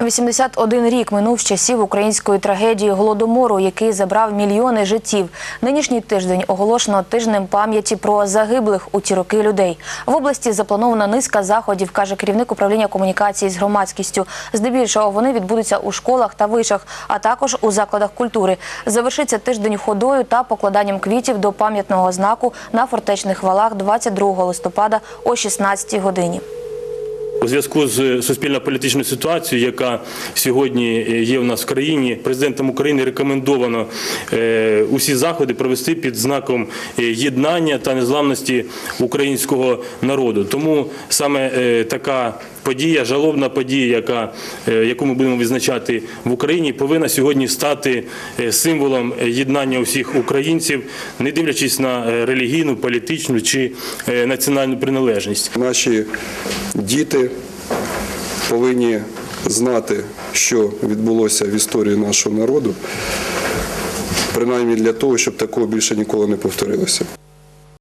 81 рік минув з часів української трагедії голодомору, який забрав мільйони життів. Нинішній тиждень оголошено тижнем пам'яті про загиблих у ті роки людей. В області запланована низка заходів, каже керівник управління комунікації з громадськістю. Здебільшого вони відбудуться у школах та вишах, а також у закладах культури. Завершиться тиждень ходою та покладанням квітів до пам'ятного знаку на фортечних валах 22 листопада о 16 годині. У зв'язку з суспільно-політичною ситуацією, яка сьогодні є в нас в країні, президентом України рекомендовано е, усі заходи провести під знаком е, єднання та незламності українського народу. Тому саме е, така подія, жалобна подія, яка, е, яку ми будемо відзначати в Україні, повинна сьогодні стати е, символом єднання усіх українців, не дивлячись на е, релігійну, політичну чи е, національну приналежність. Наші діти повинні знати, що відбулося в історії нашого народу, принаймні для того, щоб такого більше ніколи не повторилося.